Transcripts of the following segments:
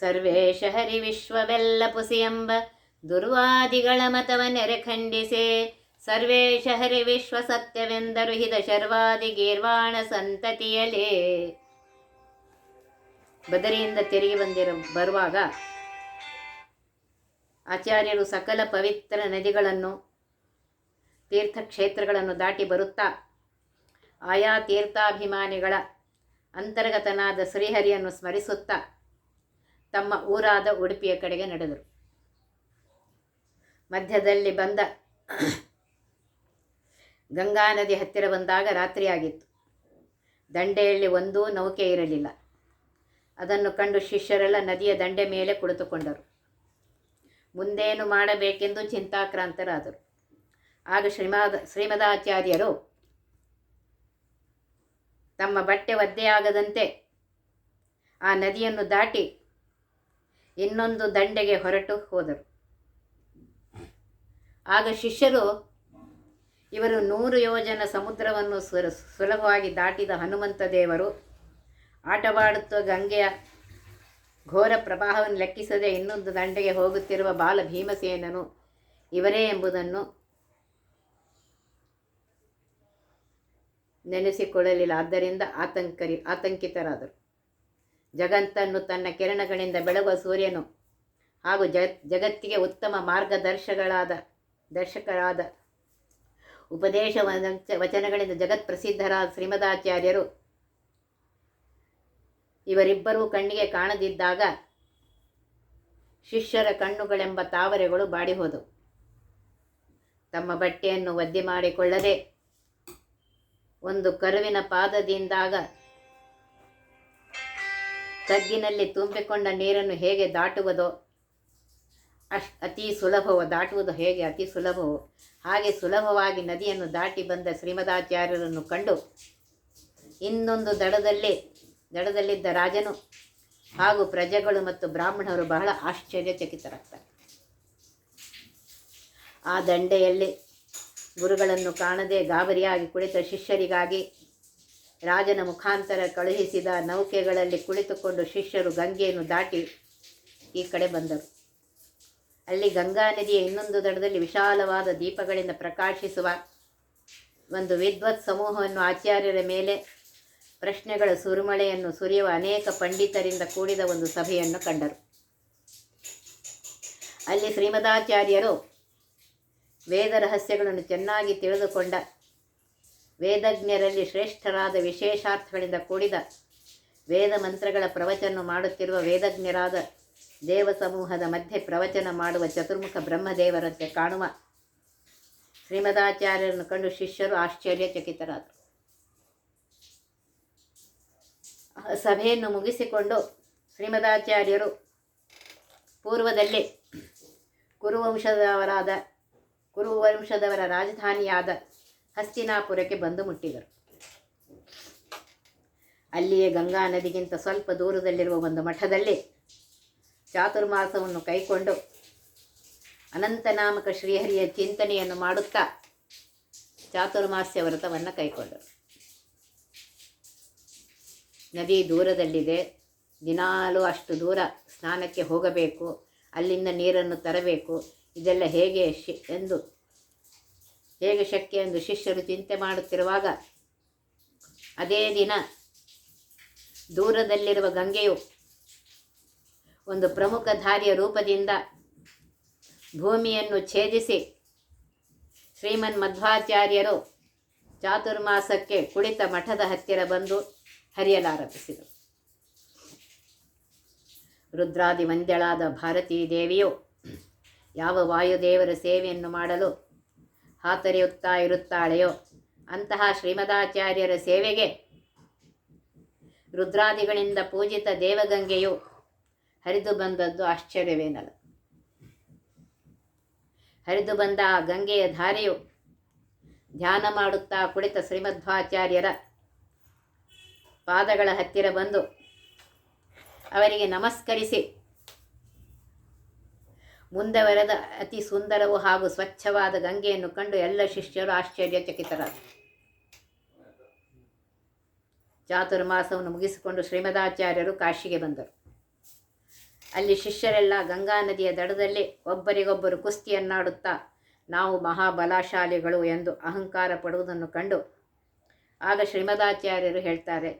ಸರ್ವೇಶ ಹರಿ ವಿಶ್ವವೆಲ್ಲ ಎಂಬ ದುರ್ವಾದಿಗಳ ಮತವ ನೆರೆ ಖಂಡಿಸೆ. ಸರ್ವೇಶ ಹರಿ ವಿಶ್ವ ಸತ್ಯವೆಂದರು ಹಿದ ಶರ್ವಾದಿ ಗೀರ್ವಾಣ ಸಂತತಿಯಲೇ. ಬದರಿಯಿಂದ ತಿರುಗಿ ಬಂದಿರ ಬರುವಾಗ ಆಚಾರ್ಯರು ಸಕಲ ಪವಿತ್ರ ನದಿಗಳನ್ನು, ತೀರ್ಥಕ್ಷೇತ್ರಗಳನ್ನು ದಾಟಿ ಬರುತ್ತಾ ಆಯಾ ತೀರ್ಥಾಭಿಮಾನಿಗಳ ಅಂತರ್ಗತನಾದ ಶ್ರೀಹರಿಯನ್ನು ಸ್ಮರಿಸುತ್ತಾ ತಮ್ಮ ಊರಾದ ಉಡುಪಿಯ ಕಡೆಗೆ ನಡೆದರು. ಮಧ್ಯದಲ್ಲಿ ಬಂದ ಗಂಗಾ ನದಿ ಹತ್ತಿರ ಬಂದಾಗ ರಾತ್ರಿಯಾಗಿತ್ತು. ದಂಡೆಯಲ್ಲಿ ಒಂದೂ ನೌಕೆ ಇರಲಿಲ್ಲ. ಅದನ್ನು ಕಂಡು ಶಿಷ್ಯರೆಲ್ಲ ನದಿಯ ದಂಡೆ ಮೇಲೆ ಕುಳಿತುಕೊಂಡರು. ಮುಂದೇನು ಮಾಡಬೇಕೆಂದು ಚಿಂತಾಕ್ರಾಂತರಾದರು. ಆಗ ಶ್ರೀಮದ, ಶ್ರೀಮದಾಚಾರ್ಯರು ತಮ್ಮ ಬಟ್ಟೆ ಒದ್ದೆಯಾಗದಂತೆ ಆ ನದಿಯನ್ನು ದಾಟಿ ಇನ್ನೊಂದು ದಂಡೆಗೆ ಹೊರಟು ಹೋದರು. ಆಗ ಶಿಷ್ಯರು ಇವರು ನೂರು ಯೋಜನ ಸಮುದ್ರವನ್ನು ಸುಲಭವಾಗಿ ದಾಟಿದ ಹನುಮಂತ ದೇವರು ಆಟವಾಡುತ್ತ ಗಂಗೆಯ ಘೋರ ಪ್ರವಾಹವನ್ನು ಲೆಕ್ಕಿಸದೆ ಇನ್ನೊಂದು ದಂಡೆಗೆ ಹೋಗುತ್ತಿರುವ ಬಾಲ ಭೀಮಸೇನನು ಇವರೇ ಎಂಬುದನ್ನು ನೆನೆಸಿಕೊಳ್ಳಲಿಲ್ಲ. ಆದ್ದರಿಂದ ಆತಂಕರಿ ಆತಂಕಿತರಾದರು. ಜಗತ್ತನ್ನು ತನ್ನ ಕಿರಣಗಳಿಂದ ಬೆಳಗುವ ಸೂರ್ಯನು ಹಾಗೂ ಜಗತ್ ಜಗತ್ತಿಗೆ ಉತ್ತಮ ಮಾರ್ಗದರ್ಶಗಳಾದ, ದರ್ಶಕರಾದ ಉಪದೇಶ ವಚ- ವಚನಗಳಿಂದ ಜಗತ್ ಪ್ರಸಿದ್ಧರಾದ ಶ್ರೀಮದಾಚಾರ್ಯರು. ಇವರಿಬ್ಬರೂ ಕಣ್ಣಿಗೆ ಕಾಣದಿದ್ದಾಗ ಶಿಷ್ಯರ ಕಣ್ಣುಗಳೆಂಬ ತಾವರೆಗಳು ಬಾಡಿ ಹೋದವು ತಮ್ಮ ಬಟ್ಟೆಯನ್ನು ಒದ್ದೆ ಮಾಡಿಕೊಳ್ಳದೆ ಒಂದು ಕರುವಿನ ಪಾದದಿಂದಾಗ ತಗ್ಗಿನಲ್ಲಿ ತುಂಬಿಕೊಂಡ ನೀರನ್ನು ಹೇಗೆ ದಾಟುವುದೋ ಅಶ್, ಅತಿ ಸುಲಭವೋ, ದಾಟುವುದು ಹೇಗೆ ಅತಿ ಸುಲಭವೋ? ಹಾಗೆ ಸುಲಭವಾಗಿ ನದಿಯನ್ನು ದಾಟಿ ಬಂದ ಶ್ರೀಮದಾಚಾರ್ಯರನ್ನು ಕಂಡು ಇನ್ನೊಂದು ದಡದಲ್ಲಿ, ದಡದಲ್ಲಿದ್ದ ರಾಜನು ಹಾಗೂ ಪ್ರಜೆಗಳು ಮತ್ತು ಬ್ರಾಹ್ಮಣರು ಬಹಳ ಆಶ್ಚರ್ಯಚಕಿತರಾಗ್ತಾರೆ. ಆ ದಂಡೆಯಲ್ಲಿ ಗುರುಗಳನ್ನು ಕಾಣದೆ ಗಾಬರಿಯಾಗಿ ಕುಳಿತ ಶಿಷ್ಯರಿಗಾಗಿ ರಾಜನ ಮುಖಾಂತರ ಕಳುಹಿಸಿದ ನೌಕೆಗಳಲ್ಲಿ ಕುಳಿತುಕೊಂಡು ಶಿಷ್ಯರು ಗಂಗೆಯನ್ನು ದಾಟಿ ಈ ಕಡೆ ಬಂದರು. ಅಲ್ಲಿ ಗಂಗಾ ನದಿಯ ಇನ್ನೊಂದು ದಡದಲ್ಲಿ ವಿಶಾಲವಾದ ದೀಪಗಳಿಂದ ಪ್ರಕಾಶಿಸುವ ಒಂದು ವಿದ್ವತ್ ಸಮೂಹವನ್ನು ಆಚಾರ್ಯರ ಮೇಲೆ ಪ್ರಶ್ನೆಗಳ ಸುರುಮಳೆಯನ್ನು ಸುರಿಯುವ ಅನೇಕ ಪಂಡಿತರಿಂದ ಕೂಡಿದ ಒಂದು ಸಭೆಯನ್ನು ಕಂಡರು. ಅಲ್ಲಿ ಶ್ರೀಮದಾಚಾರ್ಯರು ವೇದ ರಹಸ್ಯಗಳನ್ನು ಚೆನ್ನಾಗಿ ತಿಳಿದುಕೊಂಡ ವೇದಜ್ಞರಲ್ಲಿ ಶ್ರೇಷ್ಠರಾದ ವಿಶೇಷಾರ್ಥಗಳಿಂದ ಕೂಡಿದ ವೇದ ಮಂತ್ರಗಳ ಪ್ರವಚನ ಮಾಡುತ್ತಿರುವ ವೇದಜ್ಞರಾದ ದೇವ ಸಮೂಹದ ಮಧ್ಯೆ ಪ್ರವಚನ ಮಾಡುವ ಚತುರ್ಮುಖ ಬ್ರಹ್ಮದೇವರಂತೆ ಕಾಣುವ ಶ್ರೀಮದಾಚಾರ್ಯರನ್ನು ಕಂಡು ಶಿಷ್ಯರು ಆಶ್ಚರ್ಯಚಕಿತರಾದರು. ಸಭೆಯನ್ನು ಮುಗಿಸಿಕೊಂಡು ಶ್ರೀಮದಾಚಾರ್ಯರು ಪೂರ್ವದಲ್ಲಿ ಕುರುವಂಶದವರಾದ ಕುರುವಂಶದವರ ರಾಜಧಾನಿಯಾದ ಹಸ್ತಿನಾಪುರಕ್ಕೆ ಬಂದು ಮುಟ್ಟಿದರು. ಅಲ್ಲಿಯೇ ಗಂಗಾ ನದಿಗಿಂತ ಸ್ವಲ್ಪ ದೂರದಲ್ಲಿರುವ ಒಂದು ಮಠದಲ್ಲಿ ಚಾತುರ್ಮಾಸವನ್ನು ಕೈಕೊಂಡು ಅನಂತನಾಮಕ ಶ್ರೀಹರಿಯ ಚಿಂತನೆಯನ್ನು ಮಾಡುತ್ತಾ ಚಾತುರ್ಮಾಸ್ಯ ವ್ರತವನ್ನು ಕೈಕೊಂಡರು. ನದಿ ದೂರದಲ್ಲಿದೆ. ದಿನಾಲೂ ಅಷ್ಟು ದೂರ ಸ್ನಾನಕ್ಕೆ ಹೋಗಬೇಕು. ಅಲ್ಲಿಂದ ನೀರನ್ನು ತರಬೇಕು. ಇದೆಲ್ಲ ಹೇಗೆ ಶಿ ಎಂದು ಹೇಗೆ ಶಕ್ಯ ಎಂದು ಶಿಷ್ಯರು ಚಿಂತೆ ಮಾಡುತ್ತಿರುವಾಗ, ಅದೇ ದಿನ ದೂರದಲ್ಲಿರುವ ಗಂಗೆಯು ಒಂದು ಪ್ರಮುಖ ಧಾರಿಯ ರೂಪದಿಂದ ಭೂಮಿಯನ್ನು ಛೇದಿಸಿ ಶ್ರೀಮನ್ ಮಧ್ವಾಚಾರ್ಯರು ಚಾತುರ್ಮಾಸಕ್ಕೆ ಕುಳಿತ ಮಠದ ಹತ್ತಿರ ಬಂದು ಹರಿಯಲಾರಂಭಿಸಿದರು. ರುದ್ರಾದಿ ಮಂದ್ಯಳಾದ ಭಾರತೀ ದೇವಿಯು ಯಾವ ವಾಯುದೇವರ ಸೇವೆಯನ್ನು ಮಾಡಲು ಹಾತೊರೆಯುತ್ತಾ ಇರುತ್ತಾಳೆಯೋ ಅಂತಹ ಶ್ರೀಮದಾಚಾರ್ಯರ ಸೇವೆಗೆ ರುದ್ರಾದಿಗಳಿಂದ ಪೂಜಿತ ದೇವಗಂಗೆಯು ಹರಿದು ಬಂದದ್ದು ಆಶ್ಚರ್ಯವೇನಲ್ಲ. ಹರಿದು ಬಂದ ಆ ಗಂಗೆಯ ಧಾರೆಯು ಧ್ಯಾನ ಮಾಡುತ್ತಾ ಕುಳಿತ ಶ್ರೀಮಧ್ವಾಚಾರ್ಯರ ಪಾದಗಳ ಹತ್ತಿರ ಬಂದು ಅವರಿಗೆ ನಮಸ್ಕರಿಸಿ ಮುಂದೆವರೆದ ಅತಿ ಸುಂದರವು ಹಾಗೂ ಸ್ವಚ್ಛವಾದ ಗಂಗೆಯನ್ನು ಕಂಡು ಎಲ್ಲ ಶಿಷ್ಯರು ಆಶ್ಚರ್ಯಚಕಿತರಾದರು ಚಾತುರ್ಮಾಸವನ್ನು ಮುಗಿಸಿಕೊಂಡು ಶ್ರೀಮದಾಚಾರ್ಯರು ಕಾಶಿಗೆ ಬಂದರು. ಅಲ್ಲಿ ಶಿಷ್ಯರೆಲ್ಲ ಗಂಗಾ ನದಿಯ ದಡದಲ್ಲಿ ಒಬ್ಬರಿಗೊಬ್ಬರು ಕುಸ್ತಿಯನ್ನಾಡುತ್ತಾ, ನಾವು ಮಹಾಬಲಶಾಲಿಗಳು ಎಂದು ಅಹಂಕಾರ ಪಡುವುದನ್ನು ಕಂಡು, ಆಗ ಶ್ರೀಮದಾಚಾರ್ಯರು ಹೇಳ್ತಾರೆ,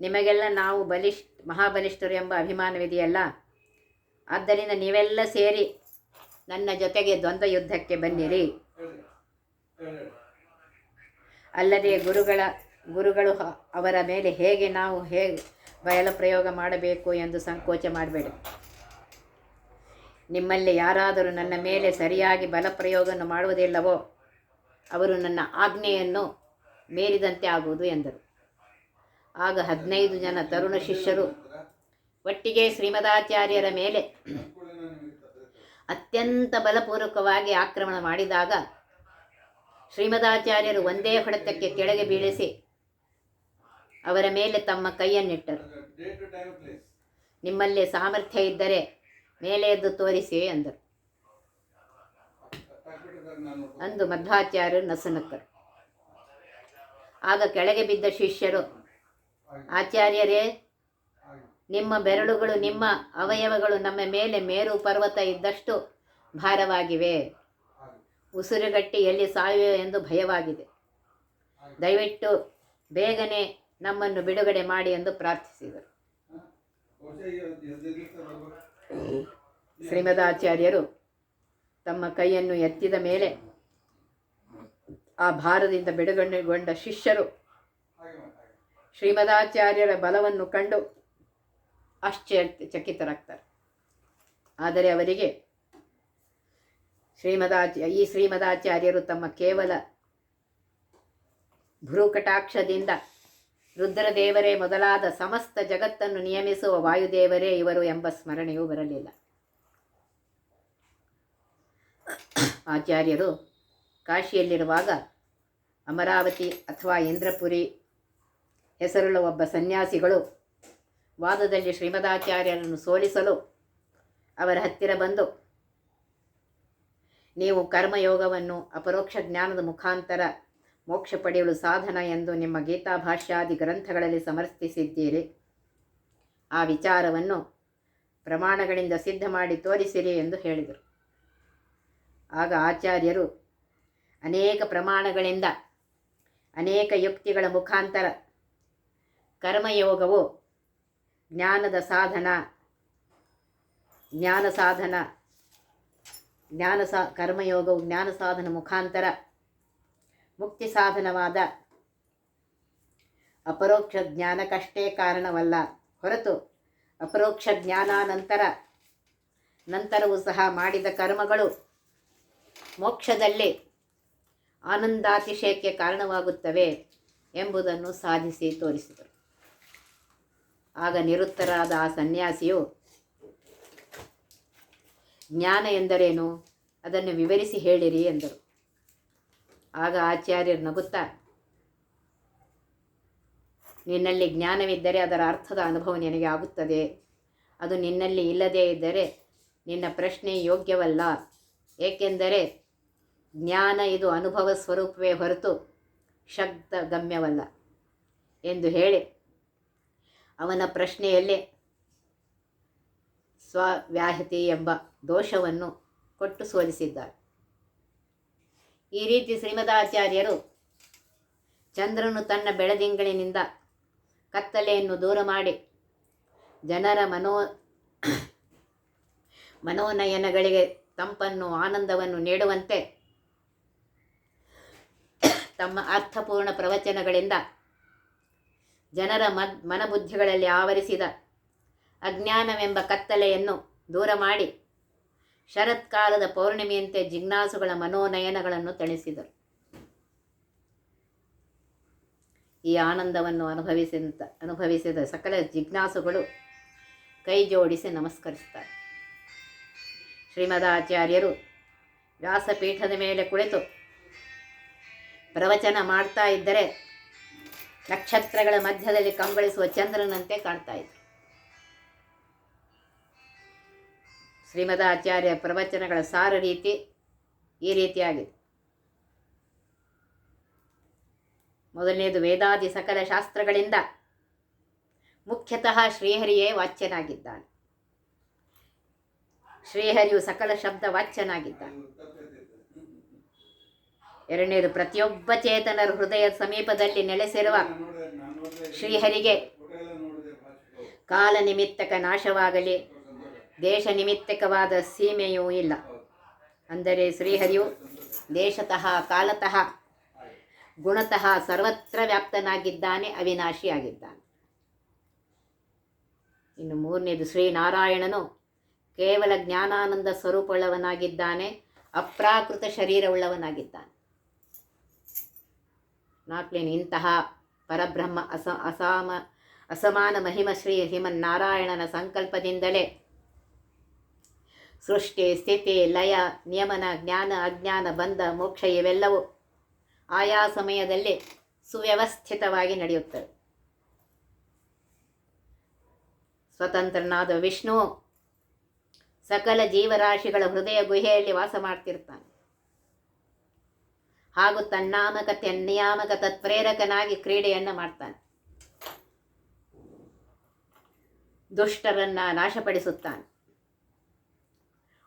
ನಿಮಗೆಲ್ಲ ನಾವು ಬಲಿಷ್ಠ ಮಹಾಬಲಿಷ್ಠರು ಎಂಬ ಅಭಿಮಾನವಿದೆಯಲ್ಲ? ಆದ್ದರಿಂದ ನೀವೆಲ್ಲ ಸೇರಿ ನನ್ನ ಜೊತೆಗೆ ದ್ವಂದ್ವ ಯುದ್ಧಕ್ಕೆ ಬನ್ನಿರಿ. ಅಲ್ಲದೆ ಗುರುಗಳ, ಗುರುಗಳು ಅವರ ಮೇಲೆ ಹೇಗೆ ನಾವು ಹೇಗೆ ಬಯಲ ಪ್ರಯೋಗ ಮಾಡಬೇಕು ಎಂದು ಸಂಕೋಚ ಮಾಡಬೇಡಿ. ನಿಮ್ಮಲ್ಲಿ ಯಾರಾದರೂ ನನ್ನ ಮೇಲೆ ಸರಿಯಾಗಿ ಬಲ ಬಲಪ್ರಯೋಗವನ್ನು ಮಾಡುವುದಿಲ್ಲವೋ, ಅವರು ನನ್ನ ಆಜ್ಞೆಯನ್ನು ಮೀರಿದಂತೆ ಆಗುವುದು ಎಂದರು. ಆಗ ಹದಿನೈದು ಜನ ತರುಣ ಶಿಷ್ಯರು ಒಟ್ಟಿಗೆ ಶ್ರೀಮದಾಚಾರ್ಯರ ಮೇಲೆ ಅತ್ಯಂತ ಬಲಪೂರ್ವಕವಾಗಿ ಆಕ್ರಮಣ ಮಾಡಿದಾಗ ಶ್ರೀಮದಾಚಾರ್ಯರು ಒಂದೇ ಹೊಡೆತಕ್ಕೆ ಕೆಳಗೆ ಬೀಳಿಸಿ ಅವರ ಮೇಲೆ ತಮ್ಮ ಕೈಯನ್ನಿಟ್ಟರು. ನಿಮ್ಮಲ್ಲಿ ಸಾಮರ್ಥ್ಯ ಇದ್ದರೆ ಮೇಲೆ ಎದ್ದು ತೋರಿಸಿ ಅಂದರು. ಅಂದು ಮಧ್ವಾಚಾರ್ಯರು ನಸುನಕ್ಕರು. ಆಗ ಕೆಳಗೆ ಬಿದ್ದ ಶಿಷ್ಯರು, ಆಚಾರ್ಯರೇ ನಿಮ್ಮ ಬೆರಳುಗಳು, ನಿಮ್ಮ ಅವಯವಗಳು ನಮ್ಮ ಮೇಲೆ ಮೇರು ಪರ್ವತ ಇದ್ದಷ್ಟು ಭಾರವಾಗಿವೆ. ಉಸಿರುಗಟ್ಟಿ ಎಲ್ಲಿ ಸಾಯುವೆ ಎಂದು ಭಯವಾಗಿದೆ. ದಯವಿಟ್ಟು ಬೇಗನೆ ನಮ್ಮನ್ನು ಬಿಡುಗಡೆ ಮಾಡಿ ಎಂದು ಪ್ರಾರ್ಥಿಸಿದರು. ಶ್ರೀಮದಾಚಾರ್ಯರು ತಮ್ಮ ಕೈಯನ್ನು ಎತ್ತಿದ ಮೇಲೆ ಆ ಭಾರದಿಂದ ಬಿಡುಗಡೆಗೊಂಡ ಶಿಷ್ಯರು ಶ್ರೀಮದಾಚಾರ್ಯರ ಬಲವನ್ನು ಕಂಡು ಆಶ್ಚರ್ಯಚಕಿತರಾಗ್ತಾರೆ ಆದರೆ ಅವರಿಗೆ ಶ್ರೀಮದಾಚಾರ್ಯ ಈ ಶ್ರೀಮದಾಚಾರ್ಯರು ತಮ್ಮ ಕೇವಲ ಭ್ರೂಕಟಾಕ್ಷದಿಂದ ರುದ್ರದೇವರೇ ಮೊದಲಾದ ಸಮಸ್ತ ಜಗತ್ತನ್ನು ನಿಯಮಿಸುವ ವಾಯುದೇವರೇ ಇವರು ಎಂಬ ಸ್ಮರಣೆಯೂ ಬರಲಿಲ್ಲ. ಆಚಾರ್ಯರು ಕಾಶಿಯಲ್ಲಿರುವಾಗ ಅಮರಾವತಿ ಅಥವಾ ಇಂದ್ರಪುರಿ ಹೆಸರುಳ್ಳ ಒಬ್ಬ ಸನ್ಯಾಸಿಗಳು ವಾದದಲ್ಲಿ ಶ್ರೀಮದಾಚಾರ್ಯರನ್ನು ಸೋಲಿಸಲು ಅವರ ಹತ್ತಿರ ಬಂದು, ನೀವು ಕರ್ಮಯೋಗವನ್ನು ಅಪರೋಕ್ಷ ಜ್ಞಾನದ ಮುಖಾಂತರ ಮೋಕ್ಷ ಪಡೆಯಲು ಸಾಧನ ಎಂದು ನಿಮ್ಮ ಗೀತಾಭಾಷ್ಯಾದಿ ಗ್ರಂಥಗಳಲ್ಲಿ ಸಮರ್ಥಿಸಿದ್ದೀರಿ. ಆ ವಿಚಾರವನ್ನು ಪ್ರಮಾಣಗಳಿಂದ ಸಿದ್ಧ ಮಾಡಿ ತೋರಿಸಿರಿ ಎಂದು ಹೇಳಿದರು. ಆಗ ಆಚಾರ್ಯರು ಅನೇಕ ಪ್ರಮಾಣಗಳಿಂದ ಅನೇಕ ಯುಕ್ತಿಗಳ ಮುಖಾಂತರ ಕರ್ಮಯೋಗವು ಜ್ಞಾನದ ಸಾಧನ. ಜ್ಞಾನ ಸಾಧನ. ಜ್ಞಾನ ಸಾ, ಕರ್ಮಯೋಗವು ಜ್ಞಾನ ಸಾಧನ ಮುಖಾಂತರ. ಮುಕ್ತಿ ಸಾಧನವಾದ ಅಪರೋಕ್ಷ ಜ್ಞಾನಕ್ಕಷ್ಟೇ ಕಾರಣವಲ್ಲ. ಹೊರತು ಅಪರೋಕ್ಷ ಜ್ಞಾನಾನಂತರ, ನಂತರವೂ ಸಹ ಮಾಡಿದ ಕರ್ಮಗಳು ಮೋಕ್ಷದಲ್ಲಿ ಆನಂದಾತಿಶಯಕ್ಕೆ ಕಾರಣವಾಗುತ್ತವೆ ಎಂಬುದನ್ನು ಸಾಧಿಸಿ ತೋರಿಸಿದರು. ಆಗ ನಿರುತ್ತರಾದ ಆ ಸನ್ಯಾಸಿಯು, ಜ್ಞಾನ ಎಂದರೇನು? ಅದನ್ನು ವಿವರಿಸಿ ಹೇಳಿರಿ ಎಂದರು. ಆಗ ಆಚಾರ್ಯರು ನಗುತ್ತಾ, ನಿನ್ನಲ್ಲಿ ಜ್ಞಾನವಿದ್ದರೆ ಅದರ ಅರ್ಥದ ಅನುಭವ ನಿನಗೆ ಆಗುತ್ತದೆ. ಅದು ನಿನ್ನಲ್ಲಿ ಇಲ್ಲದೇ ಇದ್ದರೆ ನಿನ್ನ ಪ್ರಶ್ನೆ ಯೋಗ್ಯವಲ್ಲ. ಏಕೆಂದರೆ ಜ್ಞಾನ ಇದು ಅನುಭವ ಸ್ವರೂಪವೇ ಹೊರತು ಶಬ್ದ ಗಮ್ಯವಲ್ಲ ಎಂದು ಹೇಳಿ ಅವನ ಪ್ರಶ್ನೆಯಲ್ಲಿ ಸ್ವವ್ಯಾಹತಿ ಎಂಬ ದೋಷವನ್ನು ಕೊಟ್ಟು ಸೋಲಿಸಿದ್ದಾರೆ ಈ ರೀತಿ ಶ್ರೀಮದಾಚಾರ್ಯರು ಚಂದ್ರನು ತನ್ನ ಬೆಳದಿಂಗಳಿನಿಂದ ಕತ್ತಲೆಯನ್ನು ದೂರ ಮಾಡಿ ಜನರ ಮನೋ ಮನೋನಯನಗಳಿಗೆ ತಂಪನ್ನು, ಆನಂದವನ್ನು ನೀಡುವಂತೆ ತಮ್ಮ ಅರ್ಥಪೂರ್ಣ ಪ್ರವಚನಗಳಿಂದ ಜನರ ಮದ್, ಮನಬುದ್ಧಿಗಳಲ್ಲಿ ಆವರಿಸಿದ ಅಜ್ಞಾನವೆಂಬ ಕತ್ತಲೆಯನ್ನು ದೂರ ಮಾಡಿ ಶರತ್ಕಾಲದ ಪೌರ್ಣಿಮೆಯಂತೆ ಜಿಜ್ಞಾಸುಗಳ ಮನೋನಯನಗಳನ್ನು ತಣಿಸಿದರು ಈ ಆನಂದವನ್ನು ಅನುಭವಿಸಿದ ಅನುಭವಿಸಿದ ಸಕಲ ಜಿಜ್ಞಾಸುಗಳು ಕೈ ಜೋಡಿಸಿ ನಮಸ್ಕರಿಸ್ತಾರೆ ಶ್ರೀಮದಾಚಾರ್ಯರು ವ್ಯಾಸಪೀಠದ ಮೇಲೆ ಕುಳಿತು ಪ್ರವಚನ ಮಾಡ್ತಾ ಇದ್ದರೆ ನಕ್ಷತ್ರಗಳ ಮಧ್ಯದಲ್ಲಿ ಕಂಗೊಳಿಸುವ ಚಂದ್ರನಂತೆ ಕಾಣ್ತಾ ಇದ್ರು ಶ್ರೀಮದಾಚಾರ್ಯ ಪ್ರವಚನಗಳ ಸಾರ ರೀತಿ ಈ ರೀತಿಯಾಗಿದೆ. ಮೊದಲನೇದು ವೇದಾದಿ ಸಕಲ ಶಾಸ್ತ್ರಗಳಿಂದ ಮುಖ್ಯತಃ ಶ್ರೀಹರಿಯೇ ವಾಚ್ಯನಾಗಿದ್ದಾನೆ. ಶ್ರೀಹರಿಯು ಸಕಲ ಶಬ್ದ ವಾಚ್ಯನಾಗಿದ್ದಾನೆ ಎರಡನೇದು, ಪ್ರತಿಯೊಬ್ಬ ಚೇತನರ ಹೃದಯ ಸಮೀಪದಲ್ಲಿ ನೆಲೆಸಿರುವ ಶ್ರೀಹರಿಗೆ ಕಾಲ ನಿಮಿತ್ತಕ ನಾಶವಾಗಲಿ ದೇಶ ನಿಮಿತ್ತಕವಾದ ಸೀಮೆಯೂ ಇಲ್ಲ. ಅಂದರೆ ಶ್ರೀಹರಿಯು ದೇಶತಃ, ಕಾಲತಃ, ಗುಣತಃ ಸರ್ವತ್ರ ವ್ಯಾಪ್ತನಾಗಿದ್ದಾನೆ, ಅವಿನಾಶಿಯಾಗಿದ್ದಾನೆ. ಇನ್ನು ಮೂರನೇದು, ಶ್ರೀನಾರಾಯಣನು ಕೇವಲ ಜ್ಞಾನಾನಂದ ಸ್ವರೂಪವುಳ್ಳವನಾಗಿದ್ದಾನೆ, ಅಪ್ರಾಕೃತ ಶರೀರವುಳ್ಳವನಾಗಿದ್ದಾನೆ. ನಾಲ್ಕನೇನು ಇಂತಹ ಪರಬ್ರಹ್ಮ ಅಸ ಅಸಾಮ ಅಸಮಾನ ಮಹಿಮ ಶ್ರೀ ಶ್ರೀಮನ್ನಾರಾಯಣನ ಸಂಕಲ್ಪದಿಂದಲೇ. ಸೃಷ್ಟಿ, ಸ್ಥಿತಿ, ಲಯ, ನಿಯಮನ, ಜ್ಞಾನ, ಅಜ್ಞಾನ, ಬಂಧ, ಮೋಕ್ಷ ಇವೆಲ್ಲವೂ ಆಯಾ ಸಮಯದಲ್ಲಿ ಸುವ್ಯವಸ್ಥಿತವಾಗಿ ನಡೆಯುತ್ತವೆ. ಸ್ವತಂತ್ರನಾದ ವಿಷ್ಣು ಸಕಲ ಜೀವರಾಶಿಗಳ ಹೃದಯ ಗುಹೆಯಲ್ಲಿ ವಾಸ ಮಾಡ್ತಿರ್ತಾನೆ. ಹಾಗೂ ತನ್ನಾಮಕ ತನ್ನಿಯಾಮಕ ತತ್ಪ್ರೇರಕನಾಗಿ ಕ್ರೀಡೆಯನ್ನು ಮಾಡ್ತಾನೆ. ದುಷ್ಟರನ್ನ ನಾಶಪಡಿಸುತ್ತಾನೆ.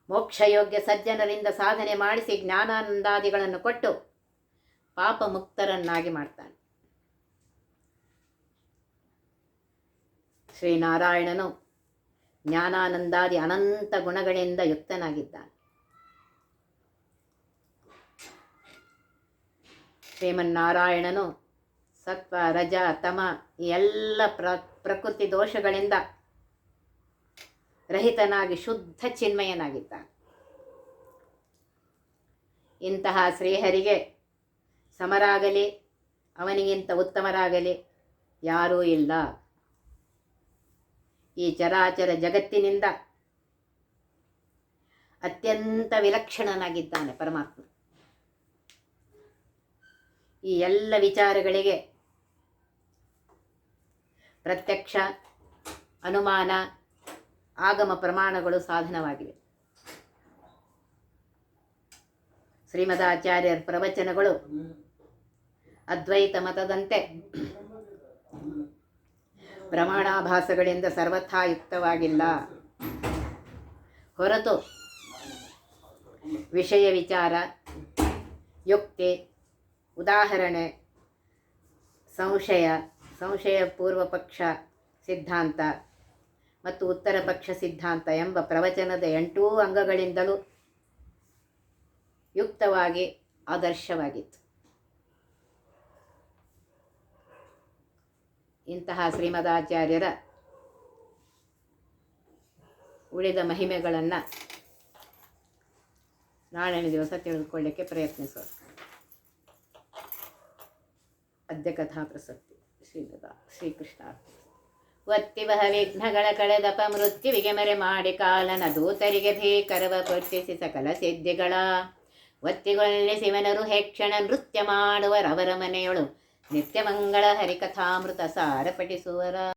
ಮೋಕ್ಷಯೋಗ್ಯ ಸಜ್ಜನರಿಂದ ಸಾಧನೆ ಮಾಡಿಸಿ ಜ್ಞಾನಾನಂದಾದಿಗಳನ್ನು ಕೊಟ್ಟು ಪಾಪ ಮುಕ್ತರನ್ನಾಗಿ ಮಾಡ್ತಾನೆ. ಶ್ರೀನಾರಾಯಣನು ಜ್ಞಾನಾನಂದಾದಿ ಅನಂತ ಗುಣಗಳಿಂದ ಯುಕ್ತನಾಗಿದ್ದಾನೆ. ಶ್ರೀಮನ್ನಾರಾಯಣನು ಸತ್ವ, ರಜ, ತಮ ಈ ಎಲ್ಲ ಪ್ರ, ಪ್ರಕೃತಿ ದೋಷಗಳಿಂದ ರಹಿತನಾಗಿ ಶುದ್ಧ ಚಿನ್ಮಯನಾಗಿದ್ದ ಇಂತಹ ಶ್ರೀಹರಿಗೆ ಸಮರಾಗಲಿ, ಅವನಿಗಿಂತ ಉತ್ತಮರಾಗಲಿ ಯಾರೂ ಇಲ್ಲ. ಈ ಚರಾಚರ ಜಗತ್ತಿನಿಂದ ಅತ್ಯಂತ ವಿಲಕ್ಷಣನಾಗಿದ್ದಾನೆ ಪರಮಾತ್ಮ. ಈ ಎಲ್ಲ ವಿಚಾರಗಳಿಗೆ ಪ್ರತ್ಯಕ್ಷ, ಅನುಮಾನ, ಆಗಮ ಪ್ರಮಾಣಗಳು ಸಾಧನವಾಗಿವೆ. ಶ್ರೀಮದಾಚಾರ್ಯರ ಪ್ರವಚನಗಳು ಅದ್ವೈತ ಮತದಂತೆ ಪ್ರಮಾಣಾಭಾಸಗಳಿಂದ ಸರ್ವಥಾ ಯುಕ್ತವಾಗಿಲ್ಲ ಹೊರತು ವಿಷಯ ವಿಚಾರ, ಯುಕ್ತಿ ಉದಾಹರಣೆ, ಸಂಶಯ ಸಂಶಯ ಪೂರ್ವ ಪಕ್ಷ ಸಿದ್ಧಾಂತ ಮತ್ತು ಉತ್ತರ ಪಕ್ಷ ಸಿದ್ಧಾಂತ ಎಂಬ ಪ್ರವಚನದ ಎಂಟೂ ಅಂಗಗಳಿಂದಲೂ ಯುಕ್ತವಾಗಿ ಆದರ್ಶವಾಗಿತ್ತು. ಇಂತಹ ಶ್ರೀಮದಾಚಾರ್ಯರ ಉಳಿದ ಮಹಿಮೆಗಳನ್ನು ನಾಳಿನ ದಿವಸ ತಿಳಿದುಕೊಳ್ಳಿಕ್ಕೆ ಪ್ರಯತ್ನಿಸೋಣ. ಅದ್ಯ ಕಥಾ ಪ್ರಸಕ್ತಿ ಶ್ರೀಗದ ಶ್ರೀಕೃಷ್ಣ ಒತ್ತಿವಹ ವಿಘ್ನಗಳ ಕಳೆದಪ ಮೃತ್ಯುವಿಗೆ ಮರೆ ಮಾಡಿ ಕಾಲನ ದೂತರಿಗೆ ಭೀಕರವ ಪೊಟ್ಟಿಸಿ ಸಕಲ ಸಿದ್ಧಿಗಳ. ಒತ್ತಿಗೊಳ್ಳಿ ಶಿವನರು ಹೆಕ್ಷಣ ನೃತ್ಯ ಮಾಡುವರವರ ಮನೆಯೊಳು ನಿತ್ಯ ಮಂಗಳ ಹರಿಕಥಾಮೃತ ಸಾರ ಪಠಿಸುವರ